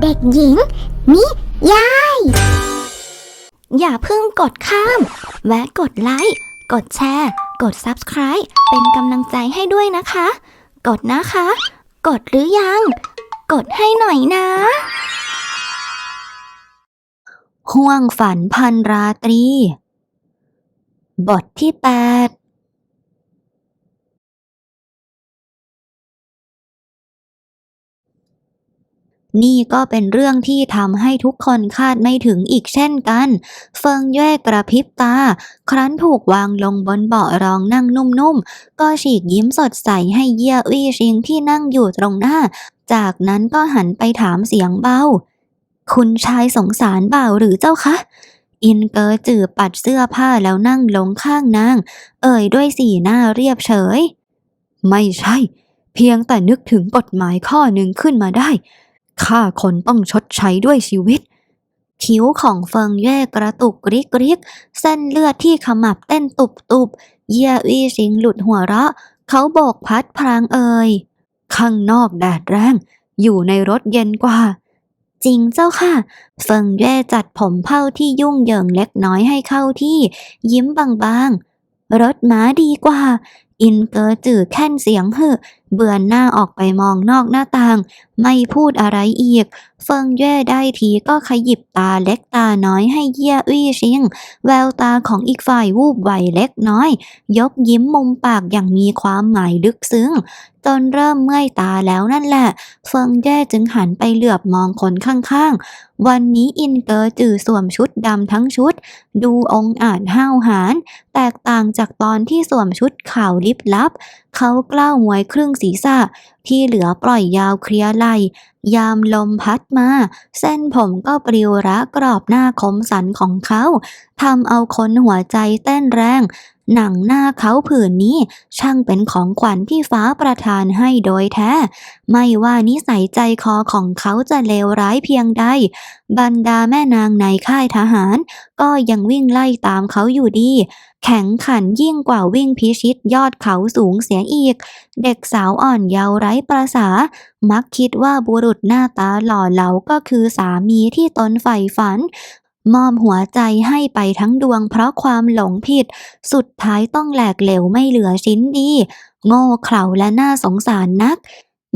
เด็กหญิง นิยาย อย่าเพิ่งกดข้าม แวะกดไลค์ กดแชร์ กด Subscribe เป็นกำลังใจให้ด้วยนะคะ กดนะคะ กดหรือยัง กดให้หน่อยนะ ห่วงฝันพันราตรี บทที่ 8 นี่ก็เป็นเรื่องที่ทำให้ทุกคนคาดไม่ถึงอีกเช่นกัน เฟิงเย่กระพริบตา ครั้นถูกวางลงบนเบาะรองนั่งนุ่มๆ ก็ฉีกยิ้มสดใสให้เยี่ยวี่ชิงที่นั่งอยู่ตรงหน้า จากนั้นก็หันไปถามเสียงเบา คุณชายสงสารบ่าวหรือเจ้าคะ อินเกอร์จือปัดเสื้อผ้าแล้วนั่งลงข้างนาง เอ่ยด้วยสีหน้าเรียบเฉย ไม่ใช่ เพียงแต่นึกถึงกฎหมายข้อหนึ่งขึ้นมาได้ ฆ่าคนต้องชดใช้ด้วยชีวิตคิ้วของเฟิงเย่กระตุกกริกริก เส้นเลือดที่ขมับเต้นตุบตุบเยี่ยอี้ชิงหลุดหัวเราะ เขาโบกพัดพรางเอ่ยข้างนอกแดดแรง อยู่ในรถเย็นกว่า จริงเจ้าค่ะ เฟิงเย่จัดผมเผ้าที่ยุ่งเหยิงเล็กน้อยให้เข้าที่ ยิ้มบาง รถม้าดีกว่า อินเกอร์จือแค่นเสียงเหอเบือนหน้าออกไปมองนอกหน้าต่าง ไม่พูดอะไรอีก เฟิงเย่ได้ทีก็ขยิบตาเล็กตาน้อยให้เยี่ยอี้ชิง แววตาของอีกฝ่ายวูบไหวเล็กน้อย ยกยิ้มมุมปากอย่างมีความหมายลึกซึ้ง จนเริ่มเมื่อยตาแล้วนั่นแหละ เฟิงแย่จึงหันไปเหลือบมองคนข้างๆ วันนี้อินเกอร์จือสวมชุดดำทั้งชุด ดูองอาจห้าวหาญแตกต่างจากตอนที่สวมชุดขาวลิบลับ เขากล้าวมวยครึ่งศีรษะ ที่เหลือปล่อยยาวเคลียร์ไหลยามลมพัดมา เส้นผมก็ปลิวระกรอบหน้าคมสันของเขาทำเอาคนหัวใจเต้นแรง หนังหน้าเขาผืนนี้ ช่างเป็นของขวัญที่ฟ้าประทานให้โดยแท้ ไม่ว่านิสัยใจคอของเขาจะเลวร้ายเพียงใด บรรดาแม่นางในค่ายทหาร ก็ยังวิ่งไล่ตามเขาอยู่ดี แข็งขันยิ่งกว่าวิ่งพิชิตยอดเขาสูงเสียอีก เด็กสาวอ่อนเยาว์ไร้ประษา มักคิดว่าบุรุษหน้าตาหล่อเหลาก็คือสามีที่ตนใฝ่ฝัน มอบหัวใจให้ไปทั้งดวงเพราะความหลงผิด สุดท้ายต้องแหลกเหลวไม่เหลือชิ้นดี โง่เขลาและน่าสงสารนัก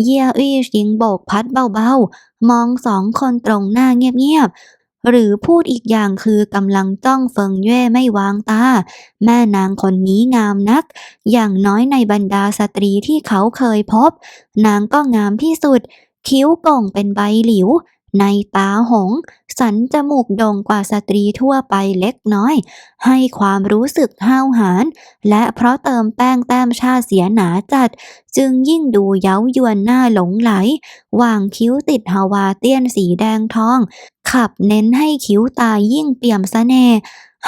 เยี่ยอี้ชิงโบกพัดเบาๆ มองสองคนตรงหน้าเงียบๆ หรือพูดอีกอย่างคือกำลังจ้องเฟิงเย่ไม่วางตา แม่นางคนนี้งามนัก อย่างน้อยในบรรดาสตรีที่เขาเคยพบ นางก็งามที่สุด คิ้วก่งเป็นใบหลิว ในตาหง สันจมูกโด่งกว่าสตรีทั่วไปเล็กน้อย ให้ความรู้สึกห้าวหาญและเพราะเติมแป้งแต้มชาเสียหนาจัด จึงยิ่งดูเย้ายวนหน้าหลงไหล วางคิ้วติดฮาวาเตียนสีแดงทอง ขับเน้นให้คิ้วตายิ่งเปี่ยมเสน่ห์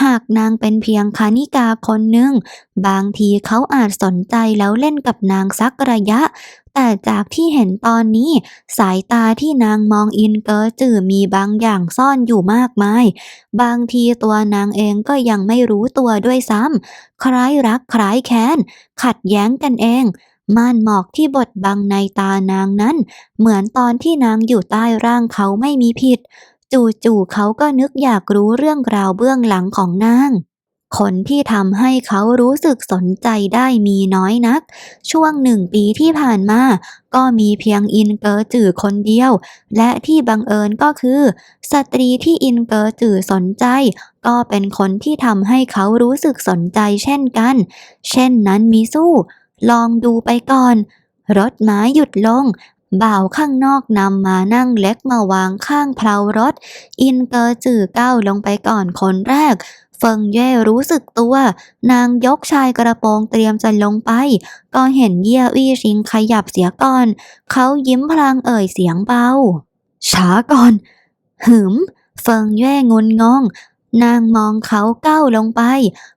หากนางเป็นเพียงคานิกาคนหนึ่ง บางทีเขาอาจสนใจแล้วเล่นกับนางสักระยะ แต่จากที่เห็นตอนนี้ สายตาที่นางมองอินเกอร์จือมีบางอย่างซ่อนอยู่มากมาย บางทีตัวนางเองก็ยังไม่รู้ตัวด้วยซ้ำคล้ายรักคล้ายแค้น ขัดแย้งกันเองม่านหมอกที่บดบังในตานางนั้น เหมือนตอนที่นางอยู่ใต้ร่างเขาไม่มีผิด จู่ๆเขาก็นึกอยากรู้เรื่องราวเบื้องหลังของนาง คนที่ทำให้เขารู้สึกสนใจได้มีน้อยนัก ช่วงหนึ่งปีที่ผ่านมา ก็มีเพียงอินเกอร์จือคนเดียว และที่บังเอิญก็คือ สตรีที่อินเกอร์จือสนใจ ก็เป็นคนที่ทำให้เขารู้สึกสนใจเช่นกัน เช่นนั้นมิสู้ ลองดูไปก่อน รถม้าหยุดลงบ่าวข้างนอกนำมานั่งเล็กมาวางข้างเพลารถ อินเกอร์จือก้าวลงไปก่อนคนแรก เฟิงเย่รู้สึกตัว นางยกชายกระโปรงเตรียมจะลงไป ก็เห็นเยี่ยวี่ชิงขยับเสียก่อน เขายิ้มพลางเอ่ยเสียงเบาช้าก่อน หืม เฟิงเย่งุนงง นางมองเขาก้าวลงไป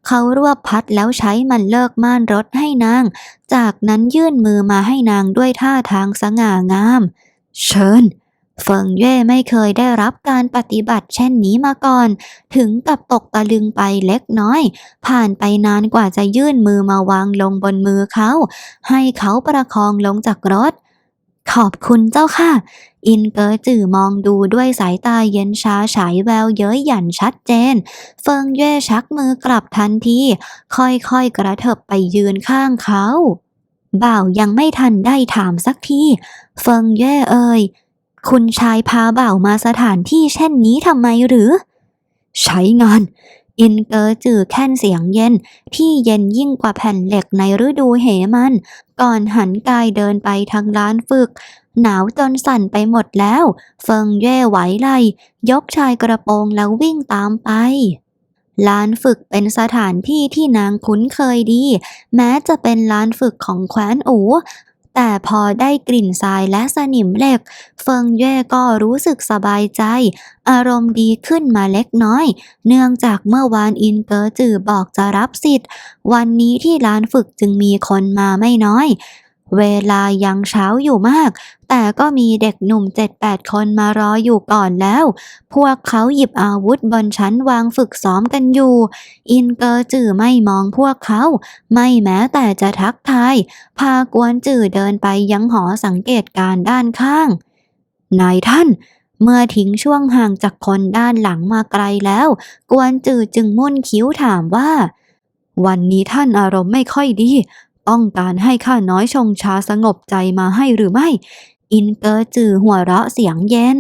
เขารวบพัดแล้วใช้มันเลิกม่านรถให้นาง จากนั้นยื่นมือมาให้นางด้วยท่าทางสง่างาม เชิญ เฟิงเย่ไม่เคยได้รับการปฏิบัติเช่นนี้มาก่อน ถึงกับตกตะลึงไปเล็กน้อย ผ่านไปนานกว่าจะยื่นมือมาวางลงบนมือเขา ให้เขาประคองลงจากรถ ขอบคุณเจ้าค่ะ อินเกอจื่อมองดูด้วยสายตาเย็นชาฉายแววเย้ยหยันชัดเจน เฟิงเย่ชักมือกลับทันที ค่อยๆกระเถิบไปยืนข้างเขา บ่าวยังไม่ทันได้ถามสักที เฟิงเย่เอ่ย คุณชายพาบ่าวมาสถานที่เช่นนี้ทำไมหรือ ใช้งาน อินเกอร์จือแค่นเสียงเย็น ที่เย็นยิ่งกว่าแผ่นเหล็กในฤดูเหมัน ก่อนหันกายเดินไปทางร้านฝึก หนาวจนสั่นไปหมดแล้ว เฟิงเย่ไหวไหลยกชายกระโปรงแล้ววิ่งตามไปร้านฝึกเป็นสถานที่ที่นางคุ้นเคยดี แม้จะเป็นร้านฝึกของแคว้นอู แต่พอได้กลิ่นทรายและสนิมเหล็ก เฟิงเย่ก็รู้สึกสบายใจ อารมณ์ดีขึ้นมาเล็กน้อย เนื่องจากเมื่อวานอินเกอจือบอกจะรับสิทธิ์ วันนี้ที่ร้านฝึกจึงมีคนมาไม่น้อย เวลายังเช้าอยู่มาก แต่ก็มีเด็กหนุ่มเจ็ดแปดคนมารออยู่ก่อนแล้ว พวกเขาหยิบอาวุธบนชั้นวางฝึกซ้อมกันอยู่ อินเกอร์จื่อไม่มองพวกเขา ไม่แม้แต่จะทักทาย พากวนจื่อเดินไปยังหอสังเกตการณ์ด้านข้าง นายท่านเมื่อทิ้งช่วงห่างจากคนด้านหลังมาไกลแล้ว กวนจือจึงมุ่นคิ้วถามว่า วันนี้ท่านอารมณ์ไม่ค่อยดี ต้องการให้ข้าน้อยชงชาสงบใจมาให้หรือไม่ อินเกอร์จือหัวเราะเสียงเย็น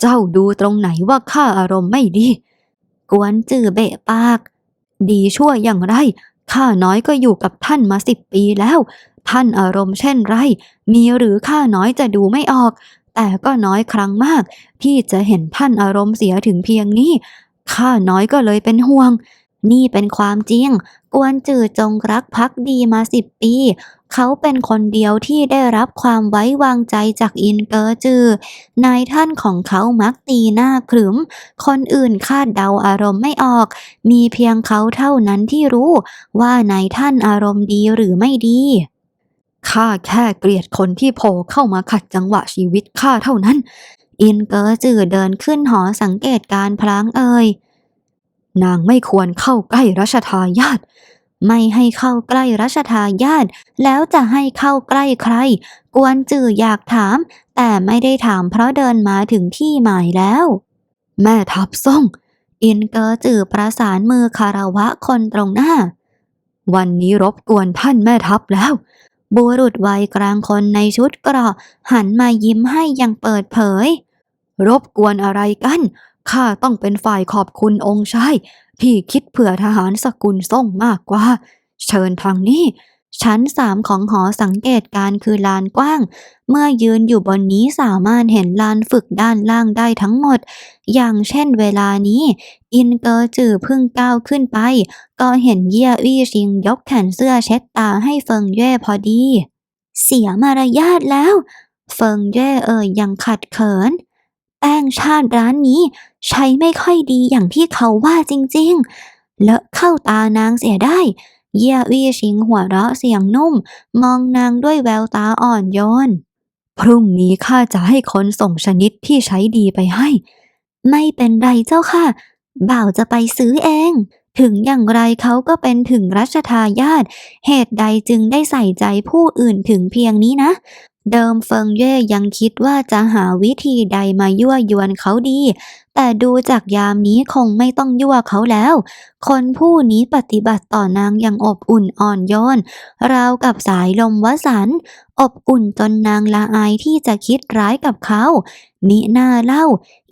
เจ้าดูตรงไหนว่าข้าอารมณ์ไม่ดี กวนจือเบะปาก ดีชั่วอย่างไร ข้าน้อยก็อยู่กับท่านมาสิบปีแล้ว ท่านอารมณ์เช่นไร มีหรือข้าน้อยจะดูไม่ออก แต่ก็น้อยครั้งมาก ที่จะเห็นท่านอารมณ์เสียถึงเพียงนี้ ข้าน้อยก็เลยเป็นห่วงนี่เป็นความจริง กวนจือจงรักภักดีมาสิบปี เขาเป็นคนเดียวที่ได้รับความไว้วางใจจากอินเกอร์จือ นายท่านของเขามักตีหน้าขรึม คนอื่นคาดเดาอารมณ์ไม่ออก มีเพียงเขาเท่านั้นที่รู้ว่านายท่านอารมณ์ดีหรือไม่ดีข้าแค่เกลียดคนที่โผล่เข้ามาขัดจังหวะชีวิตข้าเท่านั้น อินเกอร์จือเดินขึ้นหอสังเกตการพลางเอ่ย นางไม่ควรเข้าใกล้รัชทายาทไม่ให้เข้าใกล้รัชทายาทแล้วจะให้เข้าใกล้ใคร กวนจืออยากถาม แต่ไม่ได้ถามเพราะเดินมาถึงที่หมายแล้ว แม่ทับส่ง อินเกอร์จือประสานมือคารวะคนตรงหน้า วันนี้รบกวนท่านแม่ทัพแล้ว บุรุษวัยกลางคนในชุดเกราะหันมายิ้มให้อยังเปิดเผย รบกวนอะไรกัน ข้าต้องเป็นฝ่ายขอบคุณองค์ชายที่คิดเผื่อทหารสกุลส่งมากกว่า เชิญทางนี้ ชั้นสามของหอสังเกตการคือลานกว้าง เมื่อยืนอยู่บนนี้สามารถเห็นลานฝึกด้านล่างได้ทั้งหมด อย่างเช่นเวลานี้ อินเกอร์จือพึ่งก้าวขึ้นไป ก็เห็นเยี่ยวี่ชิงยกแขนเสื้อเช็ดตาให้เฟิงเย่พอดี เสียมารยาทแล้ว เฟิงเย่เอ่ยยังขัดเขิน แป้งชาติร้านนี้ ใช้ไม่ค่อยดีอย่างที่เขาว่าจริงๆ เลอะเข้าตานางเสียได้ เยี่ยวี่ชิงหัวเราะเสียงนุ่ม มองนางด้วยแววตาอ่อนโยน พรุ่งนี้ข้าจะให้คนส่งชนิดที่ใช้ดีไปให้ ไม่เป็นไรเจ้าค่ะ บ่าวจะไปซื้อเอง ถึงอย่างไรเขาก็เป็นถึงรัชทายาทเหตุใดจึงได้ใส่ใจผู้อื่นถึงเพียงนี้นะ เดิมเฟิงเย่ยังคิดว่าจะหาวิธีใดมายั่วยวนเขาดี แต่ดูจากยามนี้คงไม่ต้องยั่วเขาแล้ว คนผู้นี้ปฏิบัติต่อนางอย่างอบอุ่นอ่อนโยน ราวกับสายลมวสัน อบอุ่นจนนางละอายที่จะคิดร้ายกับเขามิน่าเล่า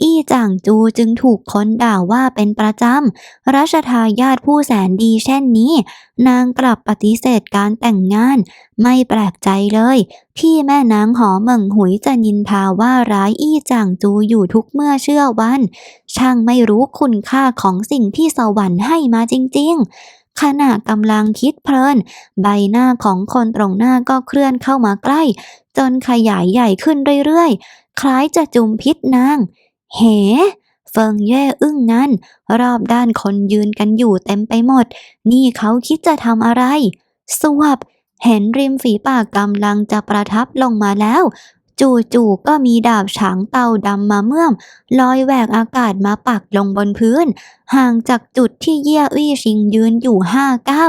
อี้จ่างจูจึงถูกคนด่าว่าเป็นประจำรัชทายาทผู้แสนดีเช่นนี้ นางกลับปฏิเสธการแต่งงาน ไม่แปลกใจเลย ที่แม่นางหอเมิงหุยจะนินทาว่าร้ายอี้จ่างจูอยู่ทุกเมื่อเชื่อวันช่างไม่รู้คุณค่าของสิ่งที่สวรรค์ให้มาจริง ๆ ขณะกำลังคิดเพลิน ใบหน้าของคนตรงหน้าก็เคลื่อนเข้ามาใกล้ จนขยายใหญ่ขึ้นเรื่อยๆ คล้ายจะจุมพิษนาง เหเฟิงเย่อึ้งงันรอบด้านคนยืนกันอยู่เต็มไปหมด นี่เขาคิดจะทำอะไร สวบ เห็นริมฝีปากกำลังจะประทับลงมาแล้ว จู่ๆก็มีดาบฉางเตาดำมาเมื่อม ลอยแหวกอากาศมาปักลงบนพื้น ห่างจากจุดที่เยี่ยอี้ชิงยืนอยู่ห้าเก้า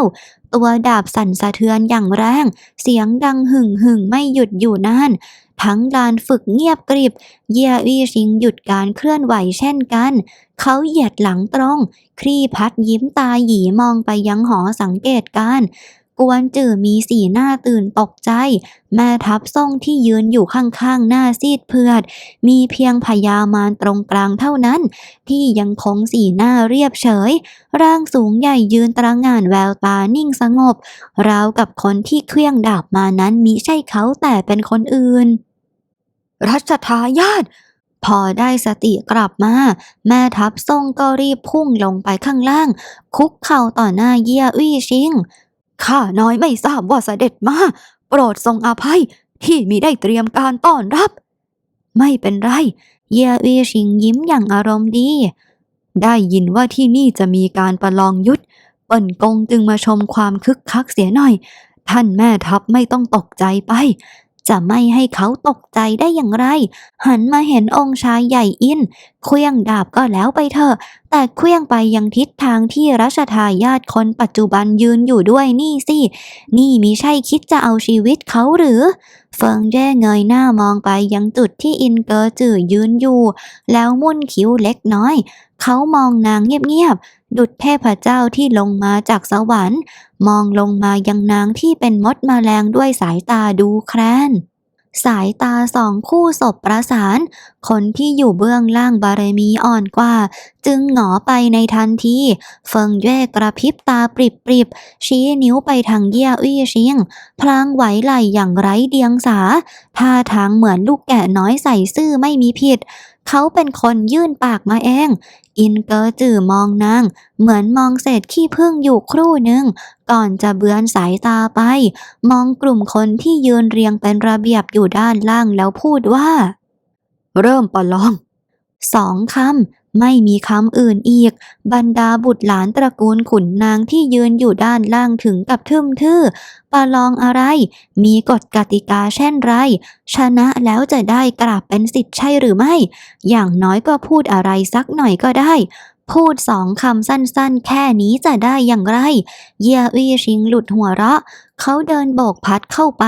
ตัวดาบสั่นสะเทือนอย่างแรง เสียงดังหึ่งหึ่งไม่หยุดอยู่นานทั้งลานฝึกเงียบกริบ เยี่ยอี้ชิงหยุดการเคลื่อนไหวเช่นกัน เขาเหยียดหลังตรง คลี่พัดยิ้มตาหยีมองไปยังหอสังเกตการณ์ กวนจื่อมีสีหน้าตื่นตกใจ แม่ทัพส่งที่ยืนอยู่ข้างๆ หน้าซีดเผือด มีเพียงพญามารตรงกลางเท่านั้น ที่ยังคงสีหน้าเรียบเฉย ร่างสูงใหญ่ยืนตระงานแววตานิ่งสงบ ราวกับคนที่เคลื่องดาบมานั้นมิใช่เขาแต่เป็นคนอื่น รัชทายาทพอได้สติกลับมา แม่ทัพส่งก็รีบพุ่งลงไปข้างล่าง คุกเข่าต่อหน้าเยี่ยอี้ชิง ข้าน้อยไม่ทราบว่าเสด็จมาโปรดทรงอภัยที่มิได้เตรียมการต้อนรับ ไม่เป็นไร เยวีชิงยิ้มอย่างอารมณ์ดี ได้ยินว่าที่นี่จะมีการประลองยุทธเปิ่นกงจึงมาชมความคึกคักเสียหน่อย ท่านแม่ทัพไม่ต้องตกใจไป จะไม่ให้เขาตกใจได้อย่างไร หันมาเห็นองค์ชายใหญ่อินเคลื่องดาบก็แล้วไปเถอะ แต่เคลื่องไปยังทิศทางที่รัชทายาทคนปัจจุบันยืนอยู่ด้วยนี่สิ นี่มิใช่คิดจะเอาชีวิตเขาหรือ เฟิงแย่เงยหน้ามองไปยังจุดที่อินเกอร์จื่อยืนอยู่ แล้วมุ่นคิ้วเล็กน้อย เขามองนางเงียบๆ ดุจเทพเจ้าที่ลงมาจากสวรรค์ มองลงมายังนางที่เป็นมดมแมลงด้วยสายตาดูแคลน สายตาสองคู่ศพประสาน คนที่อยู่เบื้องล่างบารมีอ่อนกว่า จึงหงอไปในทันที เฟิงเย่กระพริบตาปริบๆชี้นิ้วไปทางเยี่ยอี้ชิง พลางไหวไหลอย่างไร้เดียงสา ท่าทางเหมือนลูกแกะน้อยใส่ซื่อไม่มีผิด เขาเป็นคนยื่นปากมาเอง อินเกอร์จื่อมองนาง เหมือนมองเศษขี้ผึ้งอยู่ครู่หนึ่ง ก่อนจะเบือนสายตาไป มองกลุ่มคนที่ยืนเรียงเป็นระเบียบอยู่ด้านล่างแล้วพูดว่า เริ่มประลองสองคำไม่มีคำอื่นอีก บรรดาบุตรหลานตระกูลขุนนางที่ยืนอยู่ด้านล่างถึงกับทึมทื่อประลองอะไร มีกฎกติกาเช่นไร ชนะแล้วจะได้กราบเป็นสิทธิ์ใช่หรือไม่ อย่างน้อยก็พูดอะไรสักหน่อยก็ได้ พูดสองคำสั้นๆ แค่นี้จะได้อย่างไร เยี่ยอี้ชิงหลุดหัวเราะ เขาเดินโบกพัดเข้าไป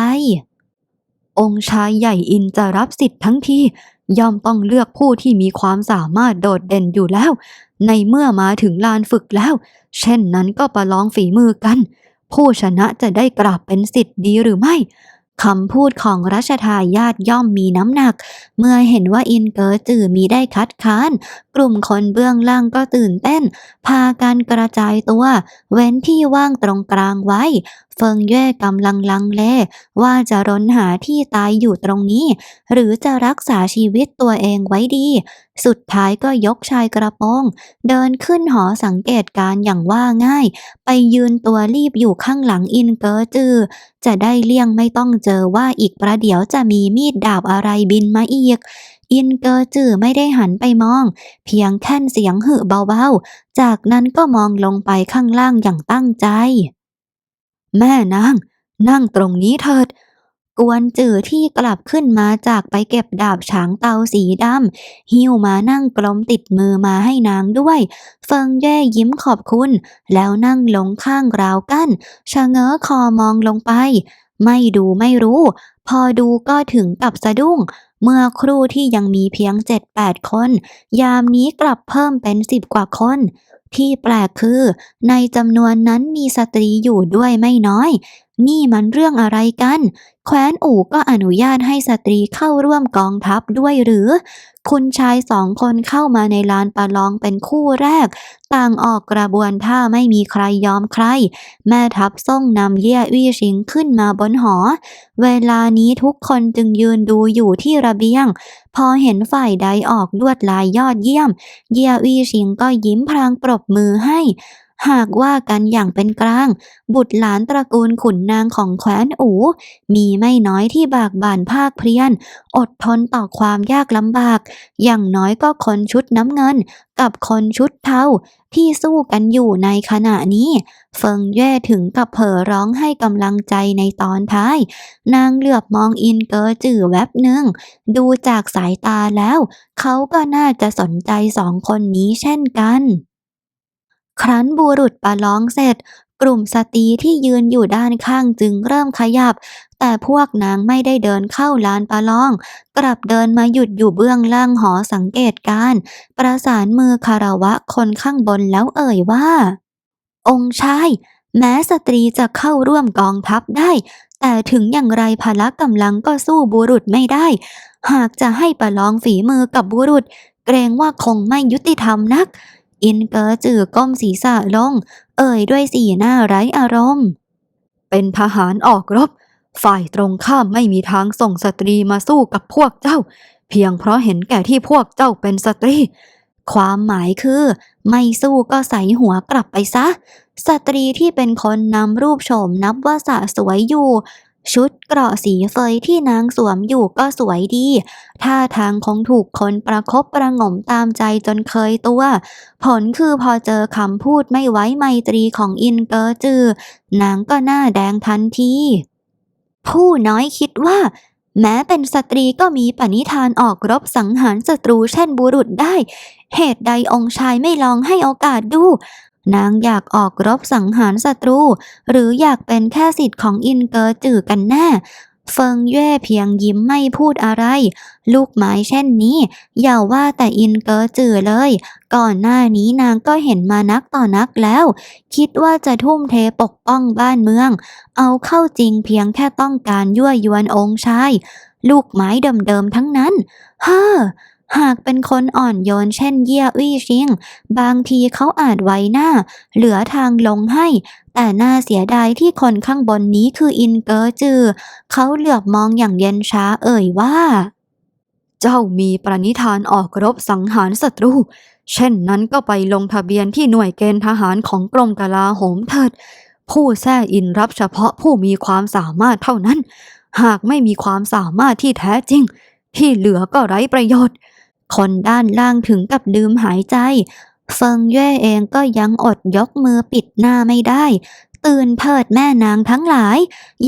องค์ชายใหญ่อินจะรับสิทธิ์ทั้งทีย่อมต้องเลือกผู้ที่มีความสามารถโดดเด่นอยู่แล้ว ในเมื่อมาถึงลานฝึกแล้ว เช่นนั้นก็ประลองฝีมือกัน ผู้ชนะจะได้กลับเป็นสิทธิ์ดีหรือไม่ คำพูดของรัชทายาทย่อมมีน้ำหนัก เมื่อเห็นว่าอินเกอจื่อมีได้คัดค้าน กลุ่มคนเบื้องล่างก็ตื่นเต้น พากันกระจายตัว เว้นที่ว่างตรงกลางไว้ เฟิงเย่กำลังลังเลว่าจะร้นหาที่ตายอยู่ตรงนี้ หรือจะรักษาชีวิตตัวเองไว้ดี สุดท้ายก็ยกชายกระโปรงเดินขึ้นหอสังเกตการ์อย่างว่าง่าย ไปยืนตัวรีบอยู่ข้างหลังอินเกอจือ จะได้เลี่ยงไม่ต้องเจอว่าอีกประเดี๋ยวจะมีมีดดาบอะไรบินมาอีกอินเกอจือไม่ได้หันไปมอง เพียงแค่นเสียงหึเบาๆ จากนั้นก็มองลงไปข้างล่างอย่างตั้งใจ แม่นางนั่งตรงนี้เถิด กวนจื่อที่กลับขึ้นมาจากไปเก็บดาบฉางเตาสีดำหิ้วมานั่งกลมติดมือมาให้นางด้วย เฟิงแย่ยิ้มขอบคุณ แล้วนั่งลงข้างราวกั้นชะเง้อคอมองลงไป ไม่ดูไม่รู้ พอดูก็ถึงกับสะดุ้ง เมื่อครู่ที่ยังมีเพียงเจ็ดแปดคน ยามนี้กลับเพิ่มเป็นสิบกว่าคน ที่แปลกคือ ในจำนวนนั้นมีสตรีอยู่ด้วยไม่น้อย นี่มันเรื่องอะไรกัน แคว้นอู่ก็อนุญาตให้สตรีเข้าร่วมกองทัพด้วยหรือ คุณชายสองคนเข้ามาในลานประลองเป็นคู่แรก ต่างออกกระบวนท่าไม่มีใครยอมใคร แม่ทัพส่งนำเย่วี่ชิงขึ้นมาบนหอ เวลานี้ทุกคนจึงยืนดูอยู่ที่ระเบียง พอเห็นฝ่ายใดออกลวดลายยอดเยี่ยม เย่ยวี่ชิงก็ยิ้มพลางปรบมือให้ หากว่ากันอย่างเป็นกลาง บุตรหลานตระกูลขุนนางของแคว้นอู มีไม่น้อยที่บากบั่นภาคเพียรอดทนต่อความยากลำบาก อย่างน้อยก็คนชุดน้ำเงิน กับคนชุดเทาที่สู้กันอยู่ในขณะนี้ เฟิงแย่ถึงกับเผอร้องให้กำลังใจในตอนท้าย นางเหลือบมองอินเกอจื่อแวบหนึ่ง ดูจากสายตาแล้ว เขาก็น่าจะสนใจสองคนนี้เช่นกัน ครั้นบุรุษประลองเสร็จ กลุ่มสตรีที่ยืนอยู่ด้านข้างจึงเริ่มขยับ แต่พวกนางไม่ได้เดินเข้าลานประลอง กลับเดินมาหยุดอยู่เบื้องล่างหอสังเกตการ์ประสานมือคารวะคนข้างบนแล้วเอ่ยว่า องค์ชายแม้สตรีจะเข้าร่วมกองทัพได้ แต่ถึงอย่างไรพละกำลังก็สู้บุรุษไม่ได้ หากจะให้ประลองฝีมือกับบุรุษ เกรงว่าคงไม่ยุติธรรมนัก อินเกอจือก้มศีรษะลง เอ่ยด้วยสีหน้าไร้อารมณ์ เป็นทหารออกรบ ฝ่ายตรงข้ามไม่มีทางส่งสตรีมาสู้กับพวกเจ้า เพียงเพราะเห็นแก่ที่พวกเจ้าเป็นสตรี ความหมายคือ ไม่สู้ก็ใส่หัวกลับไปซะ สตรีที่เป็นคนนำรูปโฉมนับว่าสะสวยอยู่ ชุดเกราะสีเฟยที่นางสวมอยู่ก็สวยดี ท่าทางคงถูกคนประคบประงมตามใจจนเคยตัว ผลคือพอเจอคำพูดไม่ไว้ไมตรีของอินเกอจือ นางก็หน้าแดงทันที ผู้น้อยคิดว่า แม้เป็นสตรีก็มีปณิธานออกรบสังหารศัตรูเช่นบุรุษได้ เหตุใดองค์ชายไม่ลองให้โอกาสดู นางอยากออกรบสังหารศัตรู หรืออยากเป็นแค่สิทธิ์ของอินเกอจือกันแน่เฟิงเย่เพียงยิ้มไม่พูดอะไร ลูกไม้เช่นนี้ อย่าว่าแต่อินเกอจือเลย ก่อนหน้านี้นางก็เห็นมานักต่อนักแล้ว คิดว่าจะทุ่มเทปกป้องบ้านเมือง เอาเข้าจริงเพียงแค่ต้องการยั่วยวนองค์ชาย ลูกไม้เดิมๆทั้งนั้น เฮ้อ หากเป็นคนอ่อนโยนเช่นเยี่ยอี้ชิง บางทีเขาอาจไว้หน้า เหลือทางลงให้ แต่น่าเสียดายที่คนข้างบนนี้คืออินเกอจือ เขาเหลือบมองอย่างเย็นช้าเอ่ยว่า เจ้ามีปณิธานออกรบสังหารศัตรู เช่นนั้นก็ไปลงทะเบียนที่หน่วยเกณฑ์ทหารของกรมกลาโหมเถิด ผู้แท้อินรับเฉพาะผู้มีความสามารถเท่านั้น หากไม่มีความสามารถที่แท้จริง ที่เหลือก็ไร้ประโยชน์ คนด้านล่างถึงกับลืมหายใจ เฟิงเย่เองก็ยังอดยกมือปิดหน้าไม่ได้ ตื่นเพิดแม่นางทั้งหลาย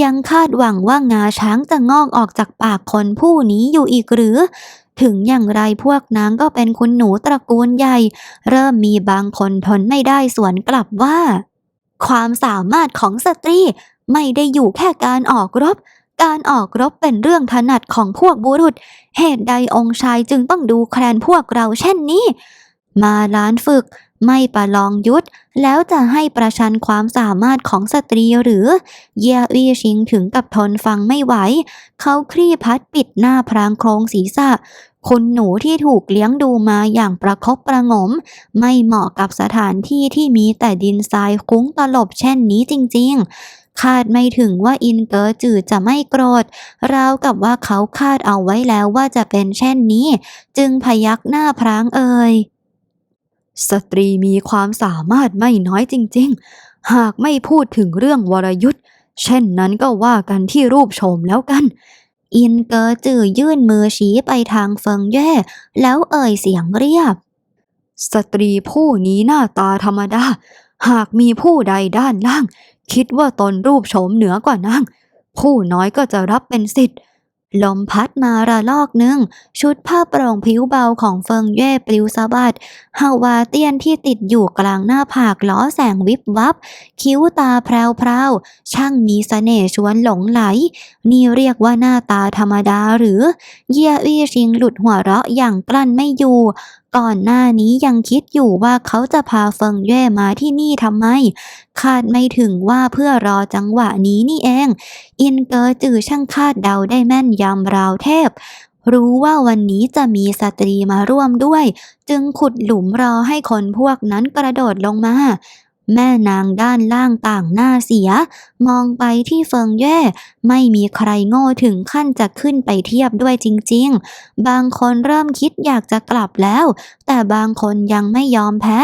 ยังคาดหวังว่างาช้างจะงอกออกจากปากคนผู้นี้อยู่อีกหรือ ถึงอย่างไรพวกนางก็เป็นคุณหนูตระกูลใหญ่ เริ่มมีบางคนทนไม่ได้สวนกลับว่า ความสามารถของสตรีไม่ได้อยู่แค่การออกรบ การออกรบเป็นเรื่องถนัดของพวกบุรุษ เหตุใดองค์ชายจึงต้องดูแคลนพวกเราเช่นนี้ มาล้านฝึกไม่ประลองยุทธแล้วจะให้ประชันความสามารถของสตรีหรือ เยอี้ชิงถึงกับทนฟังไม่ไหว เขาคลี่พัดปิดหน้าพรางโครงศีรษะ คุณหนูที่ถูกเลี้ยงดูมาอย่างประคบประงม ไม่เหมาะกับสถานที่ที่มีแต่ดินทรายคุ้งตลบเช่นนี้จริง ๆ คาดไม่ถึงว่าอินเกอร์จือจะไม่โกรธราวกับว่าเขาคาดเอาไว้แล้วว่าจะเป็นเช่นนี้ จึงพยักหน้าพรางเอ่ยสตรีมีความสามารถไม่น้อยจริง ๆ หากไม่พูดถึงเรื่องวรยุทธ์เช่นนั้นก็ว่ากันที่รูปโฉมแล้วกัน อินเกอร์จือยื่นมือชี้ไปทางเฟิงแย่ แล้วเอ่ยเสียงเรียบ สตรีผู้นี้หน้าตาธรรมดา หากมีผู้ใดด้านล่าง คิดว่าตนรูปโฉมเหนือกว่านางผู้น้อยก็จะรับเป็นสิทธิ์ ลมพัดมาระลอกหนึ่ง ชุดผ้าโปร่งผิวเบาของเฟิงเย่ปลิวสะบัดฮาวาเตียนที่ติดอยู่กลางหน้าผากล้อแสงวิบวับ คิ้วตาแพรวๆ ช่างมีเสน่ห์ชวนหลงไหล นี่เรียกว่าหน้าตาธรรมดาหรือ เยี่ยอี้ชิงหลุดหัวเราะอย่างกลั้นไม่อยู่ก่อนหน้านี้ยังคิดอยู่ว่าเขาจะพาเฟิงเย่มาที่นี่ทำไม คาดไม่ถึงว่าเพื่อรอจังหวะนี้นี่เอง อินเกอร์จือช่างคาดเดาได้แม่นยำราวเทพ รู้ว่าวันนี้จะมีสตรีมาร่วมด้วย จึงขุดหลุมรอให้คนพวกนั้นกระโดดลงมา แม่นางด้านล่างต่างหน้าเสีย มองไปที่เฟิงแย่ ไม่มีใครโง่ถึงขั้นจะขึ้นไปเทียบด้วยจริง ๆ บางคนเริ่มคิดอยากจะกลับแล้ว แต่บางคนยังไม่ยอมแพ้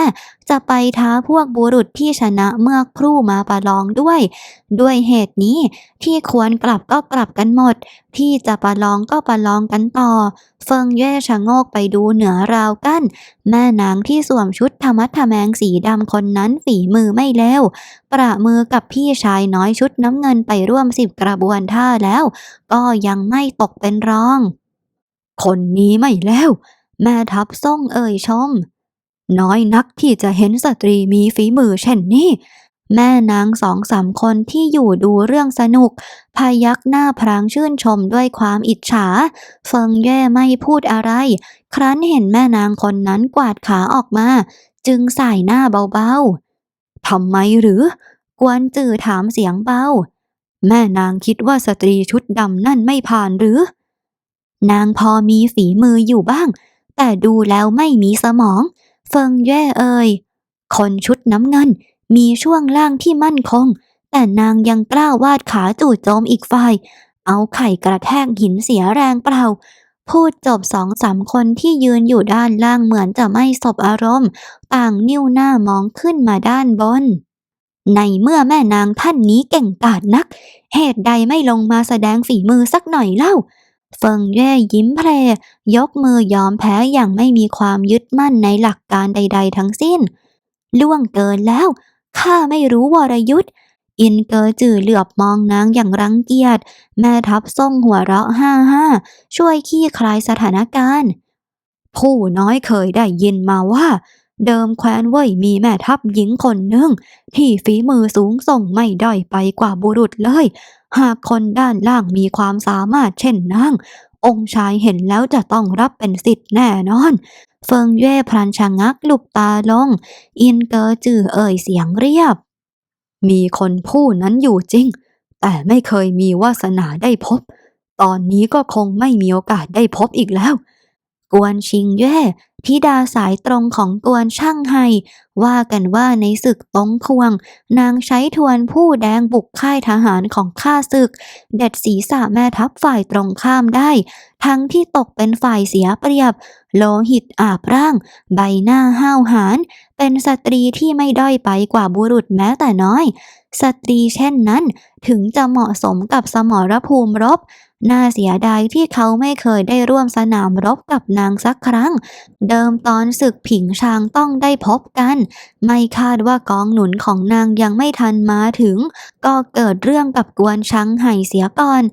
จะไปท้าพวกบุรุษที่ชนะเมื่อครู่มาประลองด้วย ด้วยเหตุนี้ที่ควรกลับก็กลับกันหมด ที่จะประลองก็ประลองกันต่อ เฟิงเย่ชะโงกไปดูเหนือราวกั้น แม่นางที่สวมชุดธรรมัทแมงสีดำคนนั้นฝีมือไม่เลวประมือกับพี่ชายน้อยชุดน้ำเงินไปร่วมสิบกระบวนท่าแล้ว ก็ยังไม่ตกเป็นรอง คนนี้ไม่แล้ว แม่ทัพส่งเอ่ยชม น้อยนักที่จะเห็นสตรีมีฝีมือเช่นนี้ แม่นางสองสามคนที่อยู่ดูเรื่องสนุก พายักหน้าพรางชื่นชมด้วยความอิจฉา เฟิงแย่ไม่พูดอะไร ครั้นเห็นแม่นางคนนั้นกวาดขาออกมา จึงสายหน้าเบาๆทำไมหรือ กวนจื่อถามเสียงเบา แม่นางคิดว่าสตรีชุดดำนั่นไม่ผ่านหรือ นางพอมีฝีมืออยู่บ้าง แต่ดูแล้วไม่มีสมอง เฟิงแย่เอ่ยคนชุดน้ำเงินมีช่วงล่างที่มั่นคง แต่นางยังกล้าวาดขาจู่โจมอีกฝ่าย เอาไข่กระแทกหินเสียแรงเปล่า พูดจบสองสามคนที่ยืนอยู่ด้านล่างเหมือนจะไม่สบอารมณ์ ต่างนิ้วหน้ามองขึ้นมาด้านบน ในเมื่อแม่นางท่านนี้เก่งกาจนัก เหตุใดไม่ลงมาแสดงฝีมือสักหน่อยเล่า เฟิงแย่ยิ้มเพลยกมือยอมแพ้อย่างไม่มีความยึดมั่นในหลักการใด ๆ ทั้งสิ้น ล่วงเกินแล้ว ข้าไม่รู้วรยุทธ์อินเกอจือเหลือบมองนางอย่างรังเกียจ แม่ทัพส่งหัวเราะห้าห้าช่วยขี้คลายสถานการณ์ ผู้น้อยเคยได้ยินมาว่า เดิมแคว้นเว่ยมีแม่ทัพหญิงคนหนึ่ง ที่ฝีมือสูงส่งไม่ด้อยไปกว่าบุรุษเลย หากคนด้านล่างมีความสามารถเช่นนางองค์ชายเห็นแล้วจะต้องรับเป็นสิทธิ์แน่นอน เฟิงเย่พลันชะงักลุบตาลง อินเกอจื่อเอ่ยเสียงเรียบ มีคนผู้นั้นอยู่จริง แต่ไม่เคยมีวาสนาได้พบ ตอนนี้ก็คงไม่มีโอกาสได้พบอีกแล้ว กวนชิงเย่ ธิดาสายตรงของกวนช่างไฮว่ากันว่าในศึกตงควง นางใช้ทวนผู้แดงบุกค่ายทหารของข้าศึก เด็ดศีรษะแม่ทัพฝ่ายตรงข้ามได้ ทั้งที่ตกเป็นฝ่ายเสียเปรียบ โลหิตอาบร่าง ใบหน้าห้าวหาญเป็นสตรีที่ไม่ด้อยไปกว่าบุรุษแม้แต่น้อย สตรีเช่นนั้น ถึงจะเหมาะสมกับสมรภูมิรบ น่าเสียดายที่เขาไม่เคยได้ร่วมสนามรบกับนางสักครั้ง เดิมตอนศึกผิงชางต้องได้พบกัน ไม่คาดว่ากองหนุนของนางยังไม่ทันมาถึง ก็เกิดเรื่องกับกวนชังไห่เสียก่อน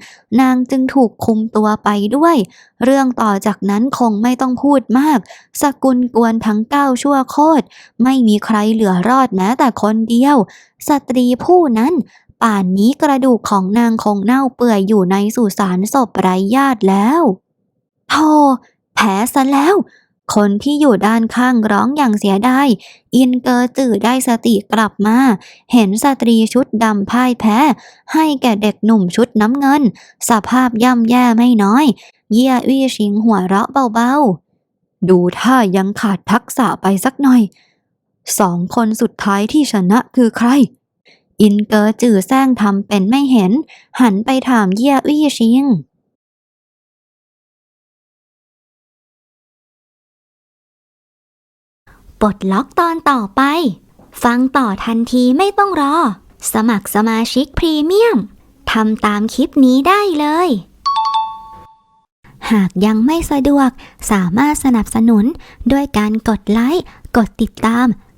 นางจึงถูกคุมตัวไปด้วย เรื่องต่อจากนั้นคงไม่ต้องพูดมาก สกุลกวนทั้งเก้าชั่วโคตร ไม่มีใครเหลือรอดแม้แต่คนเดียว สตรีผู้นั้น ป่านนี้กระดูกของนางคงเน่าเปื่อยอยู่ในสุสานศพไร้ญาติแล้วโธ่แพ้ซะแล้ว คนที่อยู่ด้านข้างร้องอย่างเสียดายอินเกอร์จื่อได้สติกลับมา เห็นสตรีชุดดำพ่ายแพ้ ให้แก่เด็กหนุ่มชุดน้ำเงิน สภาพย่ำแย่ไม่น้อย เยี่ยวี่ชิงหัวเราะเบาๆ ดูท่ายังขาดทักษะไปสักหน่อย สองคนสุดท้ายที่ชนะคือใคร อินเกอจือแซงทำเป็นไม่เห็น หันไปถามเยี่ยวี่ชิงปลดล็อกตอนต่อไป ฟังต่อทันทีไม่ต้องรอ สมัครสมาชิกพรีเมียมทำตามคลิปนี้ได้เลย หากยังไม่สะดวกสามารถสนับสนุนด้วยการกดไลค์ กดติดตาม